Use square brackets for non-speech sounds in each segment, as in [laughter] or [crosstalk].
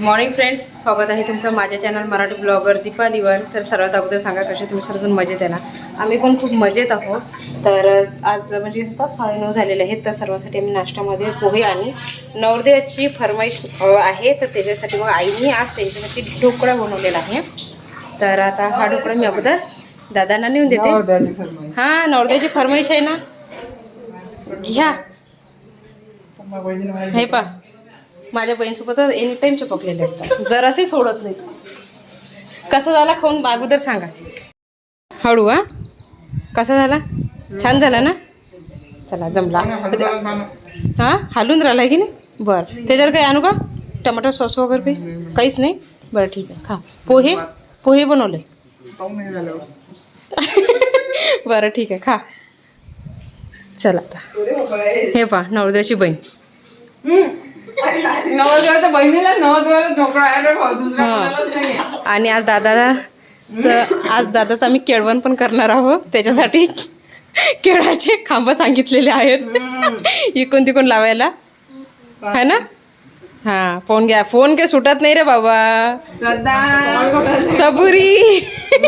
Morning friends स्वागत आहे तुमचं माझ्या चॅनल मराठी ब्लॉगर दीपालीवर तर सर्वात अगोदर सांगा कसे तुम्ही सर्वजण मजेत आहे ना? आम्ही पण खूप मजेत आहोत. तर आज म्हणजे आता साडेनऊ झालेले आहेत तर सर्वांसाठी आम्ही नाश्त्यामध्ये पोहे आणि नवरदेवाची फरमाईश आहे. तर त्याच्यासाठी मग आईने आज त्यांच्यासाठी ढोकळा बनवलेला आहे. तर आता हा ढोकळा मी अगोदर दादांना नेऊन देते. हां नवरदेवाची फरमाईश आहे ना? घ्या. हे पा माझ्या बहिणीसोबत एनी टाइम चिपकलेले असतात. जरासे सोडत नाही कसा झाला खाऊन? अगोदर सांगा. हळू हा. कसा झाला? छान झाला ना? चला जमला. हा हालून राहिला की नाही? बरं. त्याच्यावर काही आणू का? टमाटर सॉस वगैरे काही? काहीच नाही? बरं ठीक आहे. खा. पोहे? पोहे बनवले. [laughs] बरं ठीक आहे. खा. चला आता. हे पा नवरदेवाची बहीण. नवरदेवाच्या बहिणीला नवरदेवाला ढोकळा आहे रे भाऊ दुसरा. कोणालाच नाही आहे. आणि आज दादाचं आज दादाचं आम्ही केळवण पण करणार आहोत. त्याच्यासाठी केळाचे खांब सांगितलेले आहेत. इकून तिकून लावायला. है ना? हा फोन घ्या. फोन काही सुटत नाही रे बाबा. श्रद्धा. सबुरी. [laughs]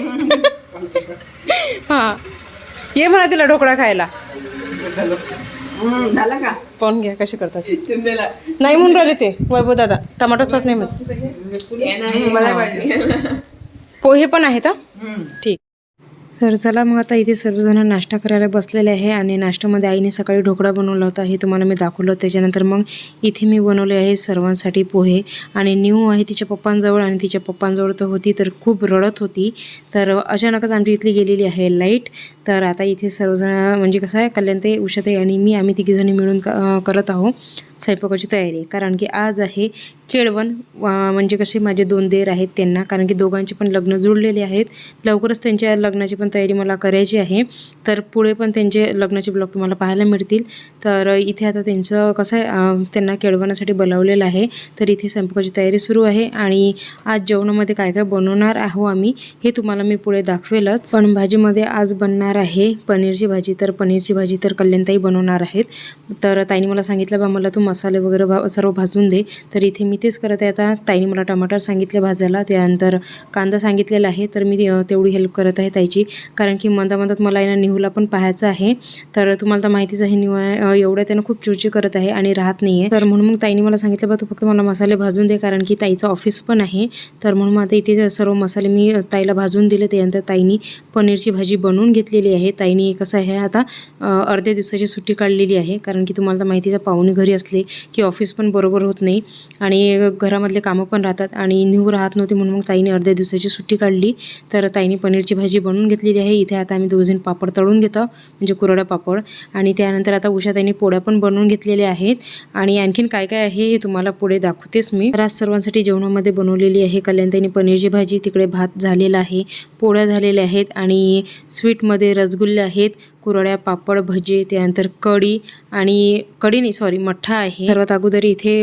हा. ये म्हणा तिला ढोकळा खायला. झालं का? फोन घ्या कसे करतात. नाही म्हणून राहिले ते. वैभव दादा टमाटर सॉस नाही म्हणत. मला पोहे पण आहेत हा. ठीक. तर चला मग आता इथे सर्वजण नाश्ता करायला बसलेले आहे आणि नाश्त्यामध्ये आईने सकाळी ढोकळा बनवला होता हे तुम्हाला मी दाखवलं. त्याच्यानंतर मग इथे मी बनवले आहे सर्वांसाठी पोहे. आणि न्यू आहे तिच्या पप्पांजवळ आणि तिच्या पप्पांजवळ तर होती तर खूप रडत होती. तर अचानकच आमची इथली गेलेली आहे लाइट. तर आता इथे सर्वजण म्हणजे कसं आहे कल्याण ते उषाताई आणि मी आम्ही तिघीजणी मिळून क- करत आहोत. स्वयंपाकाची तयारी. कारण की आज आहे केळवण म्हणजे कसे माझे दोन देर आहेत त्यांना. कारण की दोघांचे पण लग्न जुळलेले आहेत. लवकरच त्यांच्या लग्नाची पण तयारी मला करायची आहे. तर पुढे पण त्यांचे लग्नाचे ब्लॉग तुम्हाला पाहायला मिळतील. तर इथे आता त्यांचं कसं आहे त्यांना केळवणासाठी बोलावलेलं आहे. तर इथे स्वयंपाकाची तयारी सुरू आहे. आणि आज जेवणामध्ये काय काय बनवणार आहो आम्ही हे तुम्हाला मी पुढे दाखवेलच. पण भाजीमध्ये आज बनणार आहे पनीरची भाजी. तर पनीरची भाजी तर कल्याणताई बनवणार आहेत. तर ताईने मला सांगितलं बा मला तू मसाले वगैरे भा सर्व भाजून दे. तर इथे मी तेच करत. आहे आता ताईने मला टमाटर सांगितले भाजायला. त्यानंतर कांदा सांगितलेला आहे. तर मी तेवढी हेल्प करत आहे ताईची. कारण की मंदामंदात मला यांना निहूला पण पाहायचं आहे. तर तुम्हाला तर माहितीच आहे निहू एवढ्या त्यानं खूप चिडचिड करत आहे आणि राहत नाही आहे तर म्हणून मग ताईने मला सांगितलं बा तू फक्त मला मसाले भाजून दे. कारण की ताईचं ऑफिस पण आहे. तर म्हणून मग आता इथे सर्व मसाले मी ताईला भाजून दिले. त्यानंतर ताईनी पनीरची भाजी बनवून घेतलेली आहे. ताईने कसं आहे आता अर्ध्या दिवसाची सुट्टी काढलेली आहे. कारण की तुम्हाला तर माहितीचा पाहुणे घरी असले की ऑफिस पण बरोबर होत नाही. आणि घरामधले कामं पण राहतात. आणि न्यू राहत नव्हती म्हणून मग ताईने अर्ध्या दिवसाची सुट्टी काढली. तर ताईने पनीरची भाजी बनवून घेतलेली आहे. इथे आता आम्ही दोघजण पापड तळून घेतो म्हणजे कुरडा पापड. आणि त्यानंतर आता उषा ताईने पोळ्या पण बनवून घेतलेल्या आहेत. आणि आणखीन काय काय आहे हे तुम्हाला पुढे दाखवतेच मी. आज सर्वांसाठी जेवणामध्ये बनवलेली आहे कल्याणताईने पनीरची भाजी. तिकडे भात झालेला आहे पोळ्या झालेल्या आहेत. आणि स्वीटमध्ये रसगुल्ले आहेत. कुरड्या पापड भजे त्यानंतर कढी आणि कढी नाही सॉरी मठ्ठा आहे. सर्वात अगोदर इथे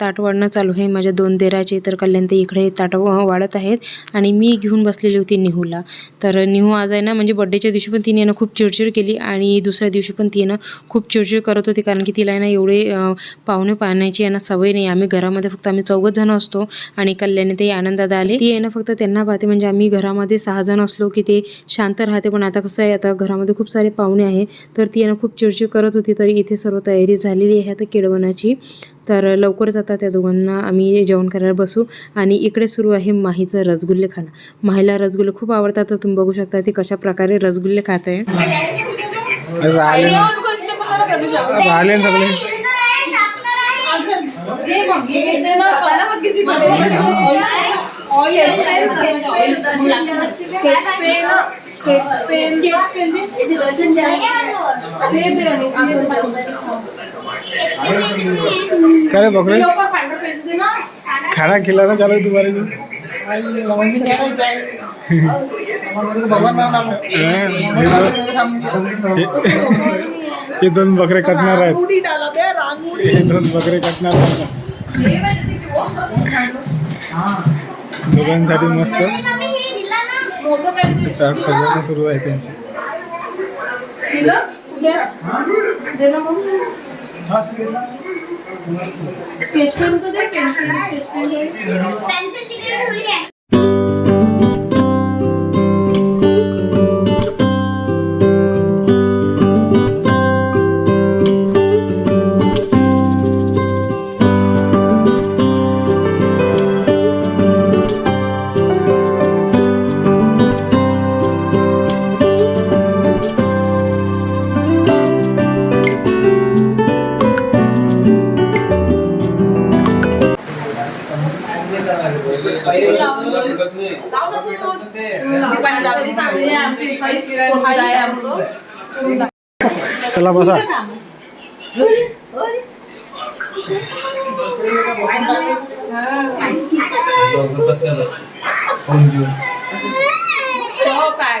ताट वाढणं चालू आहे. माझ्या दोन देराचे तर कल्याण ते इकडे ताट वाढत आहेत आणि मी घेऊन बसलेली होती निहूला. तर निहू आज आहे ना म्हणजे बड्डेच्या दिवशी पण तिने ना खूप चिडचिड केली आणि दुसऱ्या दिवशी पण तिने खूप चिडचिड करत होती कारण की तिला आहे ना एवढे पाहुणे पाहण्याची यांना सवय नाही. आम्ही घरामध्ये फक्त आम्ही चौघच जण असतो आणि कल्याणी ते आनंदात आले. ती आहे ना फक्त त्यांना पाहते म्हणजे आम्ही घरामध्ये सहा जण असलो की ते शांत राहते. पण आता कसं आहे आता घरामध्ये खूप सारे पाहुणे आहे. तर ती आहे ना खूप चिडचिड करत होती. तरी इथे सर्व तयारी झालेली आहे. आता केळवणाची. तर लवकरच आता त्या दोघांना आम्ही जेवण करायला बसू. आणि इकडे सुरू आहे माहीचं रसगुल्ले खाणं. माहीला रसगुल्ले खूप आवडतात. तर तुम्ही बघू शकता ती कशा प्रकारे रसगुल्ले खात आहे. राहिले. राहिले. ना सगळे काय रे बकरे? खिला खिलाना चालू आहे तुम्हारे को दोन बकरे कटणार आहेत. हे दोन बकरे कटणार आहेत. दोघांसाठी मस्त. ताट सगळं सुरू आहे त्यांचे. हा, स्केच. पेन तर दे पेन्सिल स्केच पेन. दे पेन्सिल तिकडे ठेवली आहे. चला बसा. हो काय.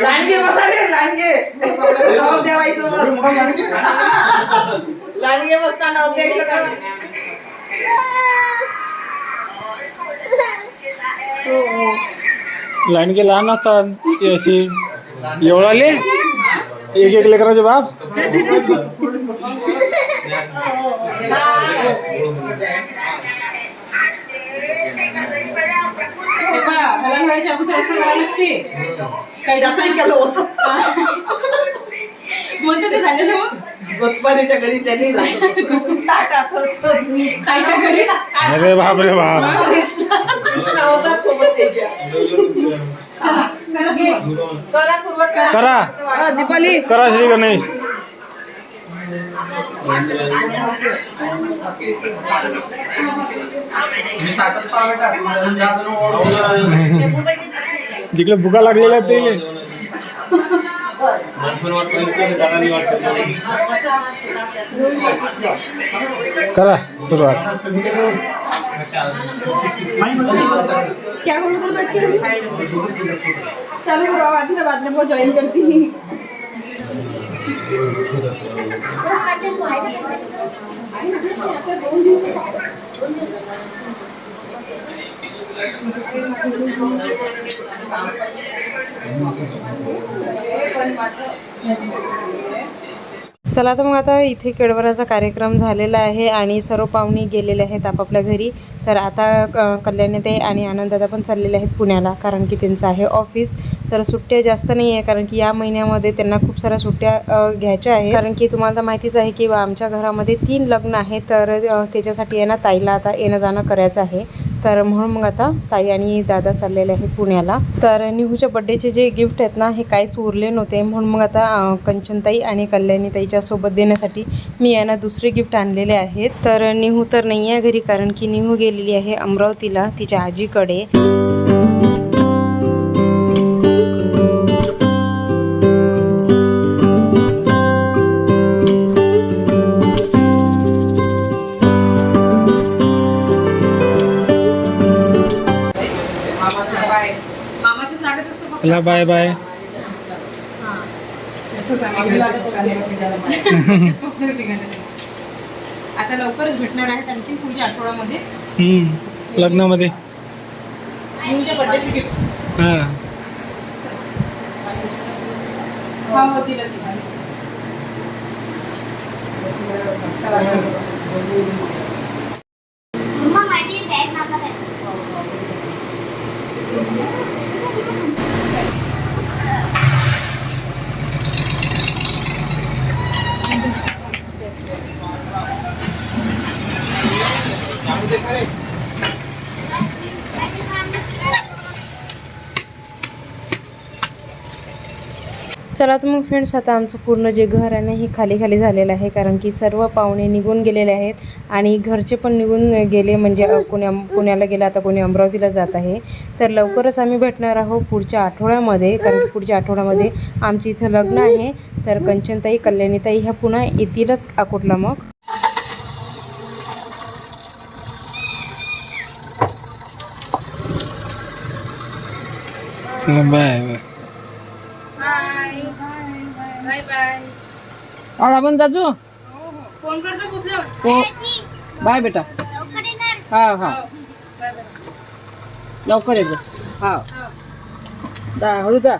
लांडगे बसा रे लांडगे नवस देवायचं लांडगे बसता नवस द्यायचं लांडगे लहान असतात ते अशी एवढाले. एक एक लेकराचे बाप. अगोदर असं करावं लागते काही केलं होतं म्हणते ते झालेलं मग गोतमारीच्या घरी त्यांनी ताटात कायच्या घरी अरे बाप रे बाप. कृष्णा होता सोबत त्याच्या करा. सुरुवात करा. करा दीपाली. करा श्री गणेश. जिकडे बुका लागलेल्या आहेत ते करा सुरुवात क्या करू तर बैठ के? चालू करो बाद में बाद में वो ज्वाइन करती ही। आता दोन दिवस दोन दिवस चला तर मग आता इथे केळवणाचा कार्यक्रम झालेला आहे आणि सर्व पाहुणे गेलेले आहेत आपापल्या घरी. तर आता क- कल्याणीताई आणि आनंददादा पण चाललेले आहेत पुण्याला कारण की त्यांचं आहे ऑफिस. तर सुट्ट्या जास्त नाही आहे कारण की या महिन्यामध्ये त्यांना खूप साऱ्या सुट्ट्या घ्यायच्या आहे कारण की तुम्हाला तर माहितीच आहे की आमच्या घरामध्ये तीन लग्न आहेत तर त्याच्यासाठी आहे ताईला आता येणं जाणं करायचं आहे. तर म्हणून मग आता ताई आणि दादा चाललेले आहेत पुण्याला. तर निहूच्या बड्डेचे जे गिफ्ट आहेत ना हे काहीच उरले नव्हते. म्हणून मग आता कंचनताई आणि कल्याणीताईच्या सोबत देण्यासाठी मी यांना दुसरे गिफ्ट आणलेले आहेत. तर निहू तर नाही आहे घरी कारण की निहू गेलेली आहे अमरावतीला तिच्या आजीकडे. चला बाय बाय. आता लवकरच भेटणार आहेत आणखी पुढच्या आठवड्यामध्ये. हम्म, लग्नामध्ये. हा हा हो दिलं दिलं मम्मा माझी बॅग मागत आहे चला तर मग फ्रेंड्स आता आमचं पूर्ण जे घर आहे ना हे खाली खाली झालेलं आहे. कारण की सर्व पाहुणे निघून गेलेले आहेत. आणि घरचे पण निघून गेले म्हणजे कोणी पुण्याला गेलं. आता कोणी अमरावतीला जात आहे. तर लवकरच आम्ही भेटणार आहोत पुढच्या आठवड्यामध्ये. कारण की पुढच्या आठवड्यामध्ये आमची इथं लग्न आहे. तर कंचनताई कल्याणीताई ह्या पुन्हा येतीलच अकोटला मग. बाय बाय आवडा पण जाजू फोन करतो हो. बाय बेटा. लवकर येणार. हा हा. लवकर येतो. हा. जा हळू जा.